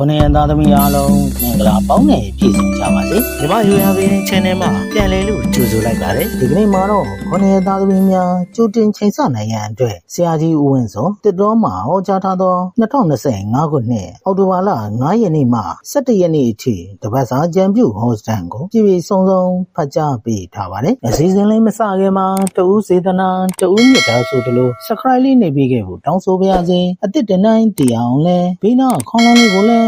ခုနှစ်ရက်သားသမီးအားလုံးမင်္ဂလာပေါင်းနဲ့ပြည့်စုံကြပါစေ။ဒီမယူရပင်း channel မှာပြန်လည်လို့ကြိုဆိုလိုက်ပါတယ်။ဒီကနေ့မှာတော့ခုနှစ်ရက်သားသမီးများကြိုတင်ချိန်ဆနိုင်ရန်အတွက်ဆရာကြီးဦးဝင်းစောတစ်တော်မှာဟောကြားထားသော2025ခုနှစ်အောက်တိုဘာလ9ရက်နေ့မှ17ရက်နေ့အထိတပတ်စာကြံပြုဟောစတန်ကိုပြည်ပြည်စုံစုံဖတ်ကြားပေးထားပါတယ်။အစီအစဉ်လေးမစခင်မှာတဦးစေတနာတဦးမြတ်တာဆိုသလို subscribe လေးနေပြီးခဲ့ဖို့တောင်းဆိုပါရစေ။အစ်စ်တနိုင်တရားအောင်လဲဘေးနာခေါင်းလုံးလေးကိုလည်း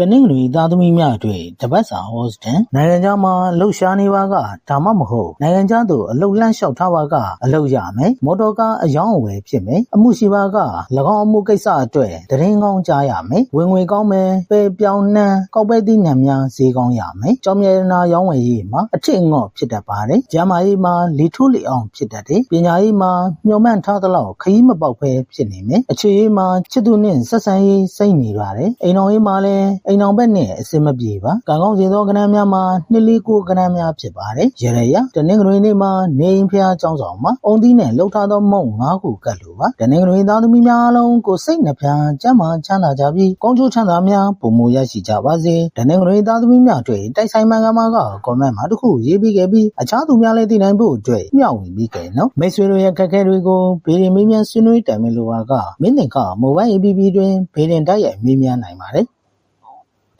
တနင်္ဂနွေသားသမီးများအတွက်တပတ်စာဟောစတန်နိုင်ငံခြားမှာလှုပ်ရှားနေပါကဒါမှမဟုတ်နိုင်ငံခြားသို့အလုတ်လန့်လျှောက်ထားပါကအလုတ်ရမယ်မော်တော်ကားအယောင်းအဝယ်ဖြစ်မယ်အမှုရှိပါက၎င်းအမှုကိစ္စအတွက်တရင်ကောင်းကြားရမယ်ဝင်ငွေကောင်းမယ်ပဲပြောင်းနှံကောက်ပဲသီးနှံများဈေးကောင်းရမယ်ကြောင်မြဲနာရောင်းဝယ်ရေးမှာအထစ်ငေါ့ဖြစ်တတ်ပါတယ်ကျမ်းမာရေးမှာလီထုလီအောင်ဖြစ်တတ်တယ်ပညာရေးမှာမျှော်မှန်းထားသလောက်ခရီးမပေါက်ဖဲဖြစ်နေမယ်အခြေရေးမှာချစ်သူနဲ့ဆက်ဆံရေးစိတ်နေပါတယ်အိမ်တော်ရေးမှာလည်းအိမ်တော်ဘက်နဲ့အစင်မပြေပါကံကောင်းစေသောကဏ္ဍများမှာနှစ်လေးကိုကဏ္ဍများဖြစ်ပါတယ်ရရရတနင်္ဂနွေနေ့မှာနေရင်ဖျားကျောင်းဆောင်မှာအုံသီးနဲ့လှုပ်ထားသောမုံ၅ခုကတ်လိုပါတနင်္ဂနွေသားသမီးများအလုံးကိုစိတ်နှဖျားကျမ်းမာချမ်းသာကြပြီးကောင်းကျိုးချမ်းသာများပုံမူရရှိကြပါစေတနင်္ဂနွေသားသမီးများတွေတိုက်ဆိုင်မှန်ကမားကကွန်မန့်မှာတစ်ခုရေးပြီးခဲ့ပြီးအခြားသူများလည်းသိနိုင်ဖို့အတွက်မျှဝေပြီးခဲ့နော်မိတ်ဆွေတို့ရဲ့ခက်ခဲတွေကိုဗီဒီမေးမြန်းဆွေးနွေးတိုင်ပင်လိုပါကမင်းတင်ကမိုဘိုင်း APP တွင်ဗီဒီတိုက်ရိုက်မေးမြန်းနိုင်ပါတယ်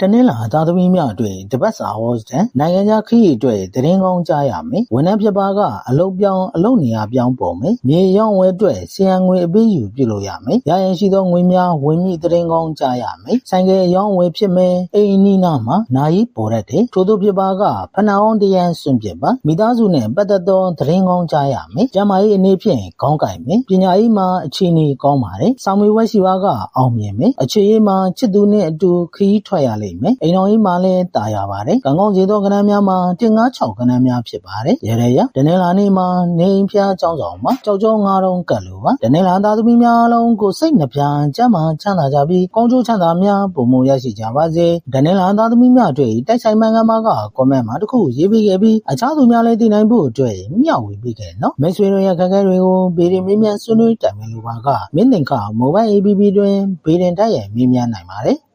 တနင်္လာသားသမီးများအတွက်တပတ်စာဟောစတန်နိုင်ငံခြားခရီးအတွက်သတင်းကောင်းကြားရမယ်ဝန်ထမ်းဖြစ်ပါကအလုပ်ပြောင်းအလုပ်နေရာပြောင်းပေါ်မယ်မြေရောင်းဝယ်အတွက်စီယံငွေအပေးယူပြုလုပ်ရမယ်ရရင်ရှိသောငွေများဝင်မြင့်သတင်းကောင်းကြားရမယ်ဆိုင်ကယ်ရောင်းဝယ်ဖြစ်မယ်အိမ်အနီးနားမှာနာယီပေါ်ရက်တယ်ထို့သောဖြစ်ပါကဖနာအောင်တရန်စွန့်ပစ်ပါမိသားစုနဲ့ပတ်သက်သောသတင်းကောင်းကြားရမယ်ကျမကြီးအနေဖြင့်ခေါင်းကိုင်မယ်ပညာရေးမှာအခြေအနေကောင်းပါတယ်စာမေးပွဲရှိပါကအောင်မြင်မယ်အခြေရေးမှာချစ်သူနဲ့အတူခရီးထွက်ရလိမ့်မယ်အိမ်တော်ကြီးမှာလည်းတာယာပါတယ်ကံကောင်းစေသောကဏ္ဍများမှာတင်ငါး6ကဏ္ဍများဖြစ်ပါတယ်ရရရတနင်္လာနေ့မှာနေအိမ်ဖျားကျောင်းဆောင်မှာကြောက်ကြောငါးတုံးကတ်လိုပါတနင်္လာသားသမီးများအလုံးကိုစိတ်နှပြကျမ်းမာချမ်းသာကြပြီးကောင်းကျိုးချမ်းသာများပုံမရရှိကြပါစေတနင်္လာသားသမီးများတွေတိုက်ဆိုင်မှန်ကန်မှာကကွန်မန့်မှာတစ်ခုရေးပေးခဲ့ပြီးအခြားသူများလည်းသိနိုင်ဖို့အတွက်မျှဝေပေးခဲ့နော်မိတ်ဆွေတို့ရဲ့ခက်ခဲတွေကိုဗီဒီမြင်းမြန်းဆွေးနွေးတိုင်ပင်လိုပါကမင်းတင်ခမိုဘိုင်း APP တွင်ဗီဒီတိုက်ရိုက်မေးမြန်းနိုင်ပါတယ်အ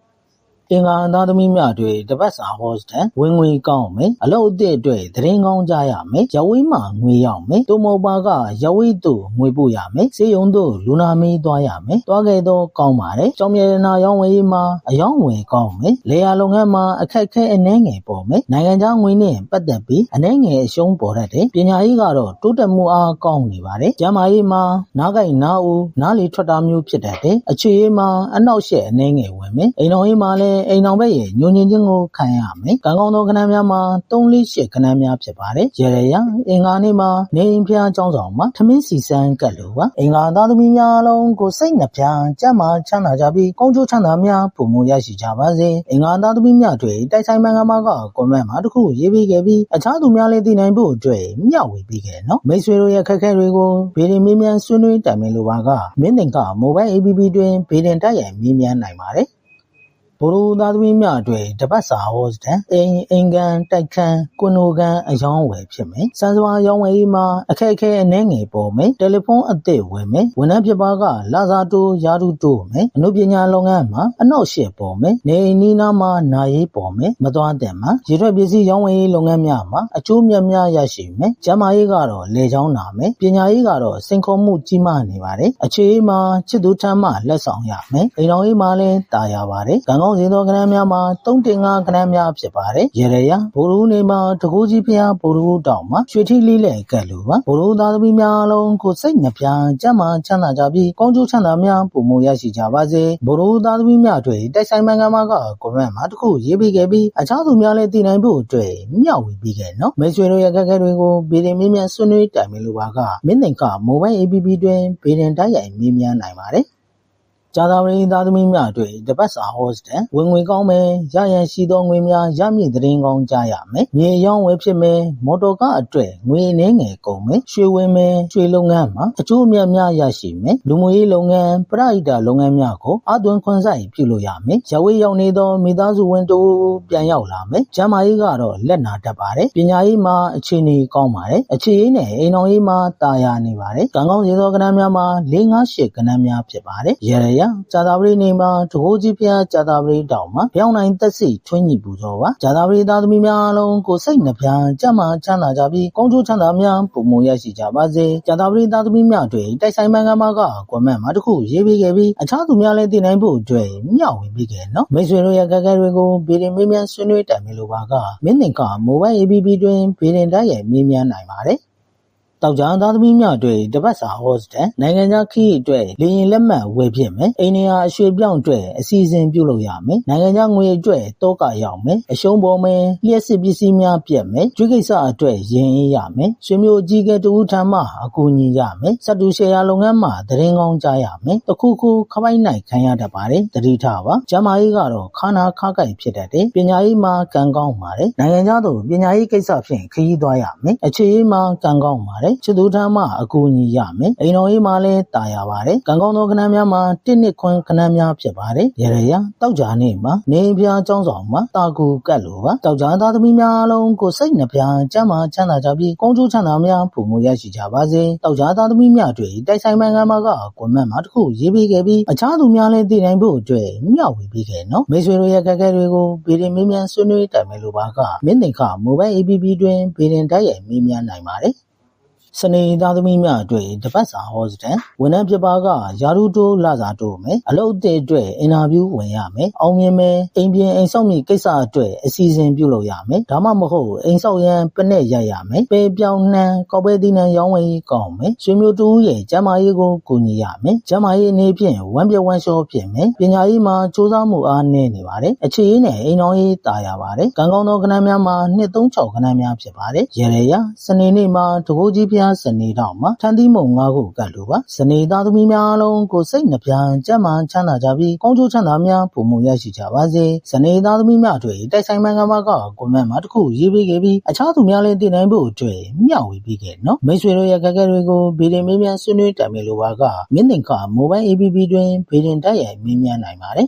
င်္ဂါသားသမီးများတွေတပတ်စာဟောစတန်ဝင်ငွေကောင်းမယ်အလုပ်အသစ်အတွက်သတင်းကောင်းကြားရမယ်ရဝေးမှာငွေရောက်မယ်တူမောပါကရဝေးတို့ငွေပို့ရမယ်စေယုံတို့လူနာမီးသွားရမယ်သွားခဲ့တော့ကောင်းပါတယ်ကြောင်မြရနာရောင်းဝယ်ရေးမှာအယောင်းဝယ်ကောင်းမယ်လေယာလုပ်ငန်းမှာအခက်ခဲအနှဲငယ်ပေါ်မယ်နိုင်ငံခြားငွေနဲ့ပတ်သက်ပြီးအနှဲငယ်အရှုံးပေါ်တတ်တယ်ပညာရေးကတော့တိုးတက်မှုအားကောင်းနေပါတယ်ကျမ်းမာရေးမှာနားကြိုက်နားဦးနားလေထွက်တာမျိုးဖြစ်တတ်တယ်အခြေရေးမှာအနောက်ရှက်အနှဲငယ်ဝင်မယ်အိမ်တော်ရေးမှာလည်းအိမ်တော်ဘက်ရဲ့ညွန်ညင်ခြင်းကိုခံရမယ်ကံကောင်းသောခဏများမှာ3လေးရှက်ခဏများဖြစ်ပါတယ်ရရရအင်္ဂါနေ့မှာနေအိမ်ဖျားကျောင်းဆောင်မှာထမင်းစီစန်းကတ်လိုပါအင်္ဂါသားသမီးများလုံးကိုစိတ်နှပြကြမ်းမာချမ်းသာကြပြီးကောင်းကျိုးချမ်းသာများပုံမရရှိကြပါစေအင်္ဂါသားသမီးများတွေတိုက်ဆိုင်မှန်ကမားကကွန်မန့်မှာတစ်ခုရေးပေးခဲ့ပြီးအခြားသူများလည်းသိနိုင်ဖို့အတွက်မျှဝေပေးခဲ့နော်မိတ်ဆွေတို့ရဲ့ခက်ခဲတွေကိုဗီဒီမေးမြန်းဆွေးနွေးတိုင်ပင်လိုပါကမင်းတင်ကမိုဘိုင်း APP တွင်ဗီဒီတိုက်ရိုက်မေးမြန်းနိုင်ပါတယ် ဘိုလ်သားသမီးများအတွက်တပတ်စာဟောစတန်အိမ်အင်ကန်တိုက်ခန်းကွန်နိုကန်အယောင်းဝယ်ဖြစ်မယ်စံစွာရောင်းဝယ်ရေးမှာအခက်အခဲအနှဲငယ်ပေါ်မယ်တယ်လီဖုန်းအသစ်ဝယ်မယ်ဝန်ထမ်းဖြစ်ပါကလာဇာတိုယာတူတိုမယ်အမှုပညာလုပ်ငန်းမှာအနောက်ရှေ့ပေါ်မယ်နေအိမ်နီးနားမှာနာရေးပေါ်မယ်မသွားတဲ့မှာရေထွက်ပစ္စည်းရောင်းဝယ်ရေးလုပ်ငန်းများမှာအကျိုးမြတ်များရရှိမယ်ကျန်းမာရေးကတော့လေချောင်းနာမယ်ပညာရေးကတော့စိန်ခေါ်မှုကြီးမားနေပါတယ်အခြေအေးမှာချစ်သူထမ်းမှလက်ဆောင်ရမယ်အိမ်တော်ရေးမှာလည်းတာယာပါတယ်ကံကောင်းစေသောကဏ္ဍများမှာ3တင်5ကဏ္ဍများဖြစ်ပါတယ်ရရရဘိုလ်ရူနေမှာတကူကြီးဖျားဘိုလ်ရူတောင်မှာရွှေထီလေးလဲကတ်လိုပါဘိုလ်ရူသားသမီးများလုံးကိုစိတ်နှပြကြမ်းမှချမ်းသာကြပြီးကောင်းကျိုးချမ်းသာများပုံမရရှိကြပါစေဘိုလ်ရူသားသမီးများတွေတိုက်ဆိုင်မှန်ကမားကကွန်မန့်မှာတစ်ခုရေးပေးခဲ့ပြီးအခြားသူများလည်းသိနိုင်ဖို့အတွက်မျှဝေပေးခဲ့နော်မိတ်ဆွေတို့ရဲ့ခက်ခဲတွေကိုဗီဒီမြင်းမြန်ဆွေးနွေးတိုင်ပင်လိုပါကမင်းတင်ကမိုဘိုင်း APP တွင်ဗီဒီတိုက်ရိုက်မေးမြန်းနိုင်ပါတယ် ကျာသာပရိသားသမီးများအတွက်တပတ်စာဟောစတန်ဝင်ငွေကောင်းမယ်ရရန်ရှိသောငွေများရမည့်သတင်းကောင်းကြားရမယ်မြေရောင်းဝယ်ဖြစ်မယ်မော်တော်ကားအတွက်ငွေအနှင်းငယ်ကုန်မယ်ရွှေဝင်မယ်ရွှေလုပ်ငန်းမှာအကျိုးအမြတ်များရရှိမယ်လူမှုရေးလုပ်ငန်းပရိဒါလုပ်ငန်းများကိုအသွင်ခွန်ဆိုင်ပြုလုပ်ရမယ်ရဝေးရောက်နေသောမိသားစုဝင်တို့ပြန်ရောက်လာမယ်ကျမ်းမာရေးကတော့လက်နာတတ်ပါတယ်ပညာရေးမှာအခြေအနေကောင်းပါတယ်အခြေရေးနဲ့အိမ်တော်ရေးမှာတာယာနေပါတယ်ကံကောင်းစေသောကဏ္ဍများမှာ၄၅၈ကဏ္ဍများဖြစ်ပါတယ်ရရရဂျာသာပရိနေမှာတကိုးကြီးဖျားဂျာသာပရိတောင်မှာပြောင်းနိုင်သက်စီထွင်းညီပူဇော်ပါဂျာသာပရိသားသမီးများအားလုံးကိုစိတ်နှပြကြမ်းမှချမ်းသာကြပြီးကောင်းကျိုးချမ်းသာများပုံမရရှိကြပါစေဂျာသာပရိသားသမီးများတွေတိုက်ဆိုင်မှန်ကမာကကွန်မန့်မှာတစ်ခုရေးပေးခဲ့ပြီးအခြားသူများလည်းသိနိုင်ဖို့အတွက်မျှဝေပေးခဲ့နော်မိတ်ဆွေတို့ရဲ့ကကဲတွေကိုဗီဒီမေးမြန်းဆွေးနွေးတိုင်ပေးလိုပါကမင်းသင်္ကာမိုဘိုင်း APP တွင်ဗီဒီတိုက်ရိုက်မေးမြန်းနိုင်ပါတယ် တောက်ကြသားသမီးများအတွက်တပတ်စာဟောစတန်နိုင်ငံခြားခီးအတွက်လေရင်လက်မှတ်ဝယ်ဖြစ်မယ်အိန္ဒိယအရွှေပြောင်းအတွက်အစီအစဉ်ပြုလုပ်ရမယ်နိုင်ငံခြားငွေအတွက်တောကရောက်မယ်အရှုံးပေါ်မယ်လျှက်စစ်ပစ္စည်းများပြတ်မယ်ကျွေးကိစ္စအတွက်ရင်အေးရမယ်ဆွေမျိုးအကြီးကဲတဦးထမ်းမှအကူအညီရမယ်စတူရှယ်ယာလုပ်ငန်းမှာသတင်းကောင်းကြားရမယ်တခုခုခပိုက်နိုင်ခံရတတ်ပါတယ်တတိထားပါကျမကြီးကတော့ခါနာခါကြိုက်ဖြစ်တတ်တယ်ပညာရေးမှာကံကောင်းပါတယ်နိုင်ငံခြားသို့ပညာရေးကိစ္စဖြင့်ခရီးသွားရမယ်အခြေရေးမှာကံကောင်းပါတယ်ချစ်သူထမ်းမှအကူအညီရမယ်အိမ်တော်ရေးမှာလည်းတာယာပါတယ်ကံကောင်းသောခဏန်းများမှာတစ်နှစ်ခွန်းခဏန်းများဖြစ်ပါတယ်ရရရတောက်ကြနေ့မှာနေပြားကျောင်းဆောင်မှာတာကူကတ်လိုပါတောက်ကြသားသမီးများအလုံးကိုစိတ်နှပြကျမ်းမာချမ်းသာကြပြီးကောင်းကျိုးချမ်းသာများပုံမရရှိကြပါစေတောက်ကြသားသမီးများတွေတိုက်ဆိုင်မှန်ကမှာကကွန်မန့်မှာတစ်ခုရေးပေးခဲ့ပြီးအခြားသူများလည်းသိနိုင်ဖို့အတွက်မျှဝေပေးခဲ့နော်မိတ်ဆွေတို့ရဲ့ကကဲတွေကိုဗီဒီမေးမြန်းဆွေးနွေးတိုင်မယ်လို့ပါကမင်းသင်္ခမိုဘိုင်း APP တွင်ဗီဒီတိုက်ရိုက်မေးမြန်းနိုင်ပါတယ် စနေသားသမီးများအတွက်တပတ်စာဟောစတန်ဝန်ထမ်းဖြစ်ပါကယာရုတိုးလာစာတိုးမယ်အလုပ်အသစ်အတွက်အင်တာဗျူးဝင်ရမယ်အောင်မြင်မယ်အိမ်ပြင်အိမ်ဆောက်မိကိစ္စအတွက်အစီအစဉ်ပြုလုပ်ရမယ်ဒါမှမဟုတ်အိမ်ဆောက်ရန်ပနဲ့ရရမယ်ပေပြောင်းနှံကောက်ပဲသီးနှံရောင်းဝယ်ရေးကောင်းမယ်ဆွေမျိုးတူရဲ့ကျမ်းမာရေးကိုကူညီရမယ်ကျမ်းမာရေးအနေဖြင့်ဝမ်းပြဝမ်းလျှောဖြစ်မယ်ပညာရေးမှာစူးစမ်းမှုအားနည်းနေပါတယ်အခြေရေးနဲ့အိမ်တော်ရေးတာယာပါတယ်ကံကောင်းသောခဏန်းများမှာ236ခဏန်းများဖြစ်ပါတယ်ရရရစနေနေ့မှာတကိုးကြီးဖျားစနေတော့မှာထန်းသီးမုံ၅ခုကတ်လိုပါစနေသားသမီးများအလုံးကိုစိတ်နှပြကြမ်းမှချမ်းသာကြပြီးကောင်းကျိုးချမ်းသာများပုံမရရှိကြပါစေစနေသားသမီးများတွေတိုက်ဆိုင်မှန်ကမာကကွန်မန့်မှာတစ်ခုရေးပေးခဲ့ပြီးအခြားသူများလည်းသိနိုင်ဖို့အတွက်မျှဝေပေးခဲ့နော်မိတ်ဆွေတို့ရဲ့ကကဲတွေကိုဗီဒီမေးမြန်းဆွေးနွေးတိုင်မယ်လိုပါကမင်းသင်္ကာမိုဘိုင်း APP တွင်ဗီဒီတိုက်ရိုက်မေးမြန်းနိုင်ပါတယ်